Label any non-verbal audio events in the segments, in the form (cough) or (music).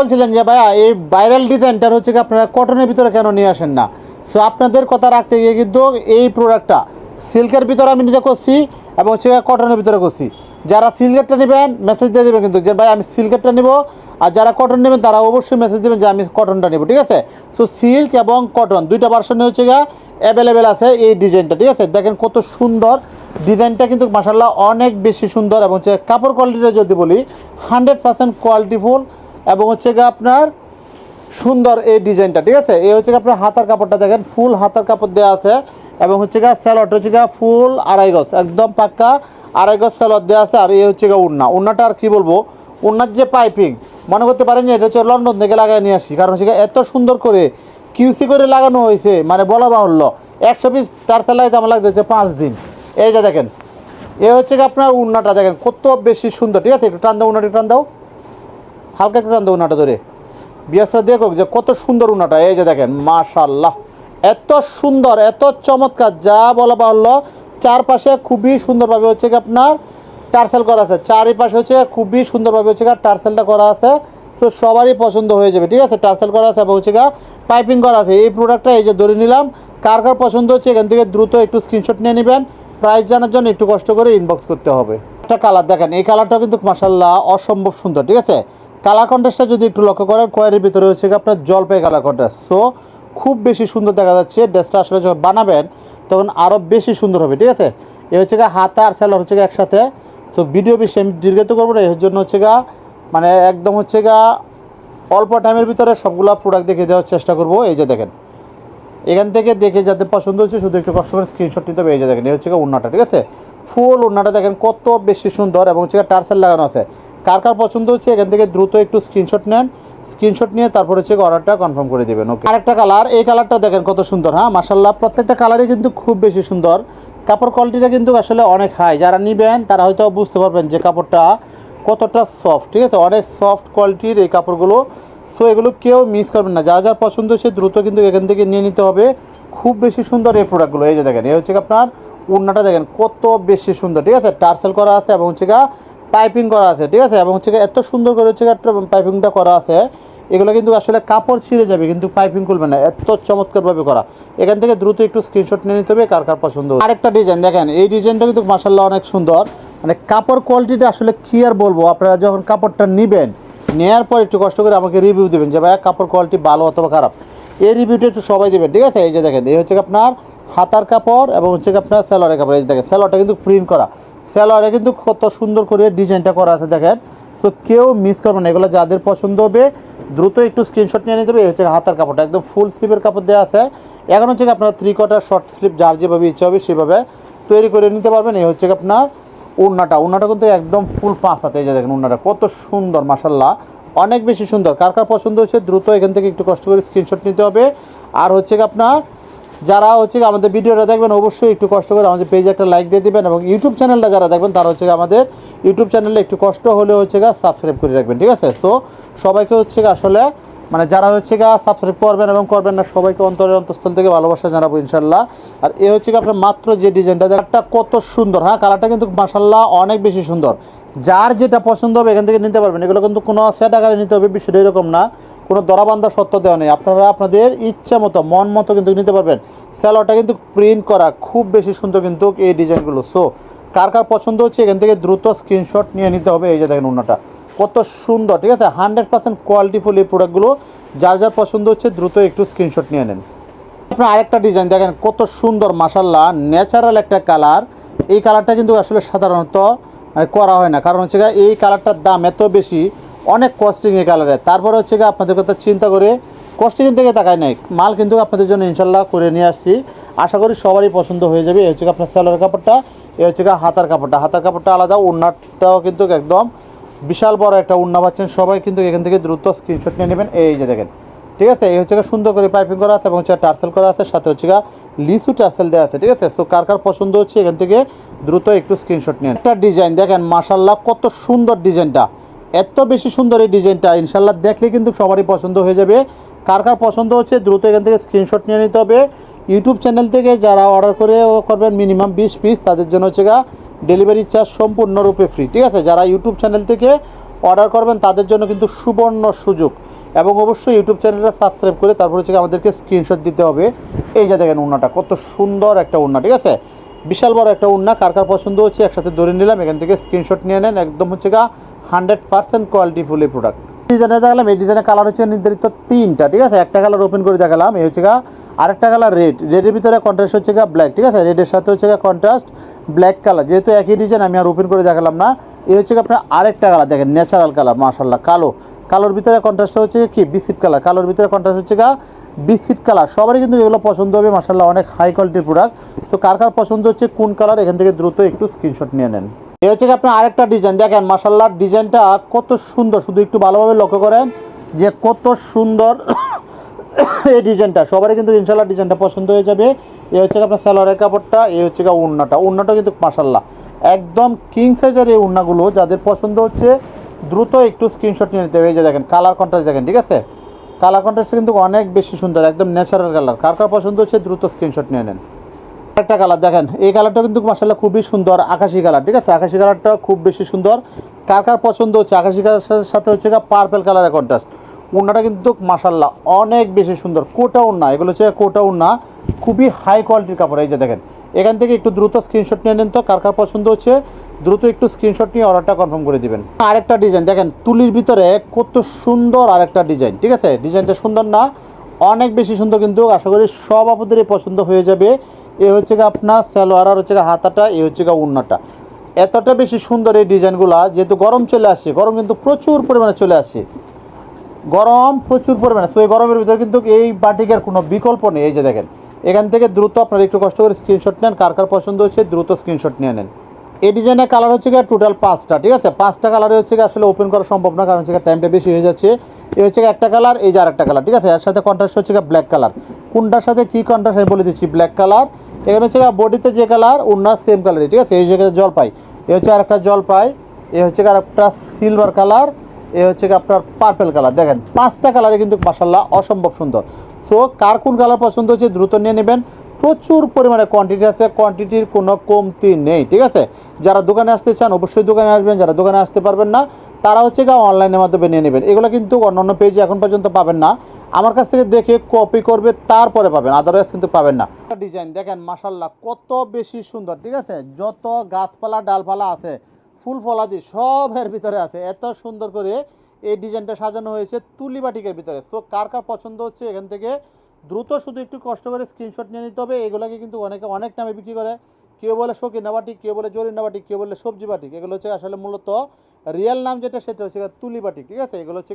বলছিলেন যে, ভাইয়া, এই ভাইরাল ডিজাইনটার হচ্ছে কি আপনারা কটনের ভিতরে কেন নিয়ে আসেন না? সো আপনাদের কথা রাখতে গিয়ে কিন্তু এই প্রোডাক্টটা সিল্কের ভিতরে আমি নিজে করছি এবং হচ্ছে কটনের ভিতরে করছি। যারা সিল্কেরটা নেবেন মেসেজ দিয়ে দেবেন কিন্তু যে ভাই আমি সিল্কেরটা নেব। আর যারা কটন নেবেন, তারা অবশ্যই মেসেজ দেবেন যে, আমি কটনটা নেব। ঠিক আছে? সো সিল্ক এবং কটন দুইটা ভার্সনে হচ্ছে গা অ্যাভেলেবেল আছে এই ডিজাইনটা ঠিক আছে? দেখেন কত সুন্দর ডিজাইনটা কিন্তু মাসাল্লাহ অনেক বেশি সুন্দর এবং হচ্ছে কাপড় কোয়ালিটিটা যদি বলি হান্ড্রেড পার্সেন্ট কোয়ালিটিফুল এবং হচ্ছে গিয়ে আপনার সুন্দর এই ডিজাইনটা, ঠিক আছে? এই হচ্ছে আপনার হাতার কাপড়টা দেখেন, ফুল হাতার কাপড় দেওয়া আছে এবং হচ্ছে গিয়ে স্যালোয়ারটা হচ্ছে গিয়ে ফুল আড়াই গজ, একদম পাক্কা আড়াই গজ স্যালোয়ার দেওয়া আছে, আর এই হচ্ছে গিয়ে উন্না উন্নাটা আর কি বলব? উন্নার যে পাইপিং, মনে করতে পারেন যে এটা হচ্ছে লন্ডন থেকে লাগাই নিয়ে আসি কারণ হচ্ছে এত সুন্দর করে কিউসি করে লাগানো হয়েছে মানে বলা বাহুল্য। একশো পিস তার সেলাইতে আমার লাগছে হচ্ছে পাঁচ দিন। এই যে দেখেন এ হচ্ছে আপনার উন্নাটা দেখেন, কত বেশি সুন্দর, ঠিক আছে? একটু টান দাও উন্নাটা টান দাও। হালকা একটু টান দাও উন্নাটা ধরে বিয়াসরা দেখো যে কত সুন্দর উনাটা, এই যে দেখেন মাশাল্লাহ এত সুন্দর, এত চমৎকার, যা বলা বাহুল্য, চারপাশে খুবই সুন্দরভাবে হচ্ছে কি আপনার টার্সেল করা আছে। চারিপাশে হচ্ছে খুবই সুন্দরভাবে হচ্ছে গা টার্সেলটা করা আছে। তো সবারই পছন্দ হয়ে যাবে, ঠিক আছে? টার্সেল করা আছে এবং হচ্ছে গা পাইপিং করা আছে। এই প্রোডাক্টটা এই যে ধরে নিলাম, কার কার পছন্দ হচ্ছে এখান থেকে দ্রুত একটু স্ক্রিনশট নিয়ে নেবেন। প্রাইস জানার জন্য একটু কষ্ট করে ইনবক্স করতে হবে। একটা কালার দেখেন, এই কালারটাও কিন্তু মাসাল্লাহ অসম্ভব সুন্দর, ঠিক আছে? কালার যদি একটু লক্ষ্য করেন, কোয়ারির ভিতরে হচ্ছে আপনার জলপাই কালার কন্ট্রাস্ট সো খুব বেশি সুন্দর দেখা যাচ্ছে। ড্রেসটা আসলে যখন বানাবেন, তখন আরও বেশি সুন্দর হবে, ঠিক আছে? এ হচ্ছে গা হাতা আর স্যালার হচ্ছে গা একসাথে। তো ভিডিও বেশি আমি দীর্ঘায়িত করব না, এর জন্য হচ্ছে গা মানে একদম হচ্ছে গা অল্প টাইমের ভিতরে সবগুলা প্রোডাক্ট দেখে দেওয়ার চেষ্টা করব। এই যে দেখেন, এখান থেকে দেখে যাদের পছন্দ হচ্ছে, শুধু একটু কষ্ট করে স্ক্রিনশট নিতে হবে। এই যে দেখেন এই হচ্ছে গিয়ে উন্নাটা ঠিক আছে? ফুল উন্নাটা দেখেন কত বেশি সুন্দর এবং হচ্ছে টার্সেল লাগানো আছে। কার কার পছন্দ হচ্ছে, এখান থেকে দ্রুত একটু স্ক্রিনশট নেন। স্ক্রিনশট নিয়ে তারপর হচ্ছে অর্ডারটা কনফার্ম করে দেবেন ওকে আরেকটা কালার এই কালারটা দেখেন কত সুন্দর হ্যাঁ? মাসাল্লাহ প্রত্যেকটা কালারই কিন্তু খুব বেশি সুন্দর। কাপড় কোয়ালিটিটা কিন্তু আসলে অনেক হাই যারা নিবেন, তারা হয়তো বুঝতে পারবেন যে কাপড়টা কতটা সফট ঠিক আছে? অনেক সফট কোয়ালিটির এই কাপড়গুলো। সো এগুলো কেউ মিস করবেন না। যার যার পছন্দ হচ্ছে, দ্রুত কিন্তু এখান থেকে নিয়ে নিতে হবে। খুব বেশি সুন্দর এই প্রোডাক্টগুলো এই যে দেখেন, এই হচ্ছে আপনার উন্নাটা দেখেন, কত বেশি সুন্দর, ঠিক আছে? টার্সেল করা আছে এবং হচ্ছে পাইপিং করা আছে, ঠিক আছে? এবং হচ্ছে এত সুন্দর করে হচ্ছে পাইপিংটা করা আছে, এগুলো কিন্তু আসলে কাপড় ছিঁড়ে যাবে, কিন্তু পাইপিং করবে না। এত চমৎকারভাবে করা। এখান থেকে দ্রুত একটু স্ক্রিনশট নিয়ে নিতে হবে, কার কার পছন্দ। আরেকটা ডিজাইন দেখেন, এই ডিজাইনটা কিন্তু মাসাল্লাহ অনেক সুন্দর। মানে কাপড় কোয়ালিটিটা আসলে কি আর বলব, আপনারা যখন কাপড়টা নেবেন নেওয়ার পর একটু কষ্ট করে আমাকে রিভিউ দেবেন যে ভাই কাপড় কোয়ালিটি ভালো অথবা খারাপ? এই রিভিউটা একটু সবাই দেবেন, ঠিক আছে? এই যে দেখেন, এই হচ্ছে আপনার হাতার কাপড় এবং হচ্ছে আপনার স্যালোয়ারের কাপড়। এই দেখেন স্যালোয়ারটা কিন্তু প্রিন্ট করা। স্যালোয়ারে কিন্তু কত সুন্দর করে ডিজাইনটা করা আছে দেখেন। সো কেউ মিস করবেন না, এগুলো যাদের পছন্দ হবে, দ্রুত একটু স্ক্রিনশট নিয়ে নিতে হবে হচ্ছে হাতার কাপড়টা। একদম ফুল স্লিপের কাপড় দেওয়া আছে। এখন হচ্ছে আপনার থ্রি কোয়ার্টার শর্ট স্লিপ যার যেভাবে ইচ্ছা হবে সেভাবে তৈরি করে নিতে পারবেন। এই হচ্ছে আপনার উন্নাটা উন্নাটা কিন্তু একদম ফুল পাঁচ হাতে, এই যে দেখেন উন্নাটা কত সুন্দর মাসাল্লাহ অনেক বেশি সুন্দর। কার কার পছন্দ হচ্ছে দ্রুত এখান থেকে একটু কষ্ট করে স্ক্রিনশট নিতে হবে। আর হচ্ছে আপনার যারা হচ্ছে আমাদের ভিডিওটা দেখবেন, অবশ্যই একটু কষ্ট করে আমাদের পেজে একটা লাইক দিয়ে দেবেন এবং ইউটিউব চ্যানেলটা যারা দেখবেন, তারা হচ্ছে আমাদের ইউটিউব চ্যানেলে একটু কষ্ট হলে হচ্ছে গা সাবস্ক্রাইব করে রাখবেন, ঠিক আছে? তো সবাইকে হচ্ছে আসলে মানে যারা হচ্ছে গা সাবস্ক্রাইব করবেন এবং করবেন না, সবাইকে অন্তরের অন্তঃস্থল থেকে ভালোবাসা জানাব ইনশাল্লাহ আর এ হচ্ছে আপনার মাত্র যে ডিজাইনটা একটা কত সুন্দর হ্যাঁ? কালারটা কিন্তু মাসাল্লাহ অনেক বেশি সুন্দর। যার যেটা পছন্দ হবে, এখান থেকে নিতে পারবেন। এগুলো কিন্তু কোনো সেট আকারে নিতে হবে, বিষয়টা এরকম না। কোনো দরাবান্ধা সত্য দেওয়া নেই। আপনারা আপনাদের ইচ্ছা মতো, মন মতো কিন্তু নিতে পারবেন। স্যালোয়ারটা কিন্তু প্রিন্ট করা খুব বেশি সুন্দর কিন্তু এই ডিজাইনগুলো। সো কার কার পছন্দ হচ্ছে এখান থেকে দ্রুত স্ক্রিনশট নিয়ে নিতে হবে। এই যে দেখেন অন্যটা কত সুন্দর, ঠিক আছে? হান্ড্রেড পার্সেন্ট কোয়ালিটিফুল এই প্রোডাক্টগুলো যার যার পছন্দ হচ্ছে দ্রুত একটু স্ক্রিনশট নিয়ে নেন। আপনার আরেকটা ডিজাইন দেখেন, কত সুন্দর মাসাল্লাহ ন্যাচারাল একটা কালার এই কালারটা কিন্তু আসলে সাধারণত করা হয় না। কারণ হচ্ছে এই কালারটার দাম এত বেশি অনেক কস্টিং এই কালারে তারপরে হচ্ছে গিয়ে আপনাদের কথা চিন্তা করে কস্টিং থেকে তাকায় নাই। মাল কিন্তু আপনাদের জন্য ইনশাল্লাহ করে নিয়ে আসছি। আশা করি সবারই পছন্দ হয়ে যাবে। এই হচ্ছে গিয়ে আপনার স্যালোয়ার কাপড়টা এই হচ্ছে হাতার কাপড়টা। হাতার কাপড়টা আলাদা উন্নাটাও কিন্তু একদম বিশাল বড় একটা উন্না পাচ্ছেন। সবাই কিন্তু এখান থেকে দ্রুত স্ক্রিনশট নিয়ে নেবেন। এই যে দেখেন, ঠিক আছে? এই হচ্ছে সুন্দর করে পাইপিং করা আছে এবং হচ্ছে টার্সেল করা আছে। সাথে হচ্ছে লিসু টার্সেল দেওয়া আছে, ঠিক আছে? সো কার কার পছন্দ হচ্ছে এখান থেকে দ্রুত একটু স্ক্রিনশট নিন। একটা ডিজাইন দেখেন মাশাল্লাহ কত সুন্দর ডিজাইনটা এত বেশি সুন্দর এই ডিজাইনটা ইনশাল্লাহ দেখলে কিন্তু সবারই পছন্দ হয়ে যাবে। কার কার পছন্দ হচ্ছে দ্রুত এখান থেকে স্ক্রিনশট নিয়ে নিতে হবে। ইউটিউব চ্যানেল থেকে যারা অর্ডার করে করবেন মিনিমাম বিশ পিস তাদের জন্য হচ্ছে গা ডেলিভারি চার্জ সম্পূর্ণরূপে ফ্রি ঠিক আছে? যারা ইউটিউব চ্যানেল থেকে অর্ডার করবেন, তাদের জন্য কিন্তু সুবর্ণ সুযোগ। এবং অবশ্যই ইউটিউব চ্যানেলটা সাবস্ক্রাইব করে তারপর হচ্ছে আমাদেরকে স্ক্রিনশট দিতে হবে। এই যে দেখেন উন্নাটা, কত সুন্দর একটা উন্না, ঠিক আছে? বিশাল বড় একটা উন্না, কার কার পছন্দ হচ্ছে একসাথে ধরে নিলাম, এখান থেকে স্ক্রিনশট নিয়ে নেন, একদম হচ্ছে গা হান্ড্রেড পার্সেন্ট কোয়ালিটি ফুল এই প্রোডাক্ট ডিজাইনে দেখালাম, এই ডিজাইনের কালার হচ্ছে নির্ধারিত তিনটা, ঠিক আছে? একটা কালার ওপেন করে দেখালাম, এই হচ্ছে গা, আরেকটা কালার রেড রেডের ভিতরে কন্ট্রাস্ট হচ্ছে গা ব্ল্যাক ঠিক আছে? রেডের সাথে হচ্ছে গা কন্ট্রাস্ট ব্ল্যাক কালার যেহেতু একই ডিজাইন আমি আর ওপেন করে দেখালাম না। এই হচ্ছে আপনার আরেকটা কালার দেখেন ন্যাচারাল কালার মাশাল্লাহ কালো। কালোর ভিতরে কন্ট্রাস্ট হচ্ছে কি? বিস্কিট কালার কালোর ভিতরে কন্ট্রাস্ট হচ্ছে গা বিস্কিট কালার সবারই কিন্তু এগুলো পছন্দ হবে মাশাল্লাহ অনেক হাই কোয়ালিটির প্রোডাক্ট সো কার কার পছন্দ হচ্ছে, কোন কালার এখান থেকে দ্রুত একটু স্ক্রিনশট নিয়ে নেন। এই হচ্ছে আপনার আরেকটা ডিজাইন দেখেন মাশাল্লাহ ডিজাইনটা কত সুন্দর। শুধু একটু ভালোভাবে লক্ষ্য করেন যে কত সুন্দর (coughs) এই ডিজাইনটা সবারই কিন্তু ইনশাল্লাহ ডিজাইনটা পছন্দ হয়ে যাবে। এই হচ্ছে আপনার সালোয়ারের কাপড়টা এই হচ্ছে উন্নাটা উন্নাটা কিন্তু মাশাল্লাহ একদম কিং সাইজের এই উন্নাগুলো যাদের পছন্দ হচ্ছে, দ্রুত একটু স্ক্রিনশট নিয়ে নিতে হবে। এই যে দেখেন কালার কন্ট্রাস্ট দেখেন, ঠিক আছে? কালার কন্ট্রাস্ট কিন্তু অনেক বেশি সুন্দর, একদম ন্যাচারাল কালার কার কার পছন্দ হচ্ছে, দ্রুত স্ক্রিনশট নিয়ে নেন। একটা কালার দেখেন, এই কালারটা কিন্তু মাসাল্লাহ খুবই সুন্দর আকাশি কালার ঠিক আছে? আকাশি কালারটা খুব বেশি সুন্দর। কার কার পছন্দ হচ্ছে? আকাশি কালারের সাথে হচ্ছে পার্পেল কালারের কন্ট্রাস্ট উন্নাটা কিন্তু মাসাল্লাহ অনেক বেশি সুন্দর। কোটা উন্না এগুলো হচ্ছে কোটা উন্না খুবই হাই কোয়ালিটির কাপড়, এই যে দেখেন। এখান থেকে একটু দ্রুত স্ক্রিনশট নিয়ে নেন তো, কার কার পছন্দ হচ্ছে? দ্রুত একটু স্ক্রিনশট নিয়ে অর্ডারটা কনফার্ম করে দিবেন। আরেকটা ডিজাইন দেখেন, তুলির ভিতরে কত সুন্দর আরেকটা ডিজাইন ঠিক আছে? ডিজাইনটা সুন্দর না, অনেক বেশি সুন্দর কিন্তু আশা করি সব আপনাদেরই পছন্দ হয়ে যাবে। এ হচ্ছে গিয়ে আপনার সালোয়ার আর হচ্ছে গিয়ে হাতাটা, এ হচ্ছে গিয়ে উন্নাটা। এতটা বেশি সুন্দর এই ডিজাইনগুলো, যেহেতু গরম চলে আসছে গরম কিন্তু প্রচুর পরিমাণে চলে আসছে গরম প্রচুর পরিমাণে, তো এই গরমের ভিতরে কিন্তু এই বাটিকের কোনো বিকল্প নেই। এই যে দেখেন, এখান থেকে দ্রুত আপনারা একটু কষ্ট করে স্ক্রিনশট নেন, কার কার পছন্দ হচ্ছে দ্রুত স্ক্রিনশট নিয়ে নেন। এই ডিজাইনের কালার হচ্ছে গিয়ে টোটাল পাঁচটা, ঠিক আছে? পাঁচটা কালারে হচ্ছে গিয়ে আসলে ওপেন করা সম্ভব না, কারণ হচ্ছে টাইমটা বেশি হয়ে যাচ্ছে। এই হচ্ছে একটা কালার এই যে আরেকটা কালার ঠিক আছে? এর সাথে কন্ট্রাস্ট হচ্ছে গিয়ে ব্ল্যাক কালার কোনটার সাথে কী কন্ট্রাস্ট আমি বলে দিচ্ছি ব্ল্যাক কালার এখানে হচ্ছে বডিতে যে কালার ওনার সেম কালারই, ঠিক আছে? এই জায়গায় জলপাই। এ হচ্ছে আরেকটা জলপাই, এ হচ্ছে গিয়ে আরেকটা সিলভার কালার, এ হচ্ছে আপনার পার্পেল কালার। দেখেন, পাঁচটা কালারে কিন্তু মাসাল্লাহ অসম্ভব সুন্দর। সো কার কোন কালার পছন্দ হচ্ছে দ্রুত নিয়ে নেবেন। প্রচুর পরিমাণে কোয়ান্টিটি আছে কোয়ান্টিটির কোনো কমতি নেই, ঠিক আছে? যারা দোকানে আসতে চান, অবশ্যই দোকানে আসবেন। যারা দোকানে আসতে পারবেন না, তারা হচ্ছে গিয়ে অনলাইনের মাধ্যমে নিয়ে নেবেন। এগুলো কিন্তু অন্যান্য পেজে এখন পর্যন্ত পাবেন না। আমার কাছ থেকে দেখে কপি করবে, তারপরে পাবেন আদারওয়াইজ কিন্তু পাবেন না। ডিজাইন দেখেন মাসাল্লাহ কত বেশি সুন্দর, ঠিক আছে? যত গাছপালা, ডালপালা আছে, ফুল ফলাদি সবের ভিতরে আছে। এত সুন্দর করে এই ডিজাইনটা সাজানো হয়েছে তুলি বাটিকের ভিতরে। সো কার কার পছন্দ হচ্ছে এখান থেকে? দ্রুত শুধু একটু কষ্ট করে স্ক্রিনশট নিয়ে নিতে হবে। এগুলোকে কিন্তু অনেকে অনেক নামে বিক্রি করে। কেউ বলে শৌখিনা বাটিক, কেউ বলে জরিনা বাটিক, কেউ বলে সবজি বাটিক। এগুলো হচ্ছে আসলে মূলত রিয়েল নাম যেটা, সেটা হচ্ছে তুলি বাটিক, ঠিক আছে? এগুলো হচ্ছে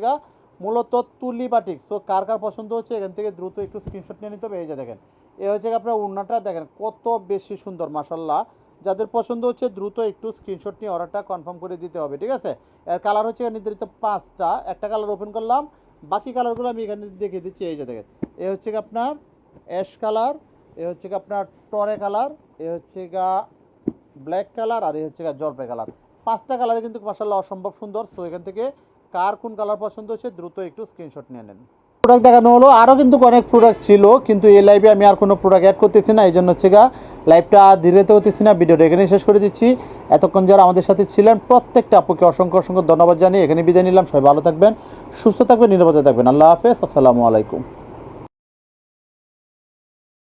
মূলত তুলি বাটিক সো কার কার পছন্দ হচ্ছে? এখান থেকে দ্রুত একটু স্ক্রিনশট নিয়ে নিতে হবে। এই যে দেখেন, এ হচ্ছে আপনার উন্নাটা দেখেন, কত বেশি সুন্দর মাসাল্লাহ যাদের পছন্দ হচ্ছে, দ্রুত একটু স্ক্রিনশট নিয়ে অর্ডারটা কনফার্ম করে দিতে হবে, ঠিক আছে? এর কালার হচ্ছে নির্ধারিত পাঁচটা। একটা কালার ওপেন করলাম। বাকি কালারগুলো আমি এখানে দেখিয়ে দিচ্ছি। এই যে দেখেন, এ হচ্ছে আপনার অ্যাশ কালার এ হচ্ছে আপনার টরে কালার এ হচ্ছে গা ব্ল্যাক কালার আর এ হচ্ছে গা জলপাই কালার পাঁচটা কালারে কিন্তু মাসাল্লাহ অসম্ভব সুন্দর। সো এখান থেকে কার কোন কালার পছন্দ হচ্ছে দ্রুত একটু স্ক্রিনশট নিয়ে নেন। প্রোডাক্ট দেখানো হলো আরও কিন্তু অনেক প্রোডাক্ট ছিল, কিন্তু এই লাইভে আমি আর কোনো প্রোডাক্ট অ্যাড করতেছি না, এই জন্য হচ্ছে গা লাইভটা ধীরেতে হতেছি না ভিডিওটা এখানে শেষ করে দিচ্ছি। এতক্ষণ যারা আমাদের সাথে ছিলেন, প্রত্যেকটা আপুকে অসংখ্য অসংখ্য ধন্যবাদ জানিয়ে এখানে বিদায় নিলাম, সবাই ভালো থাকবেন, সুস্থ থাকবেন, নিরাপদে থাকবেন। আল্লাহ হাফেজ, আসসালামু আলাইকুম।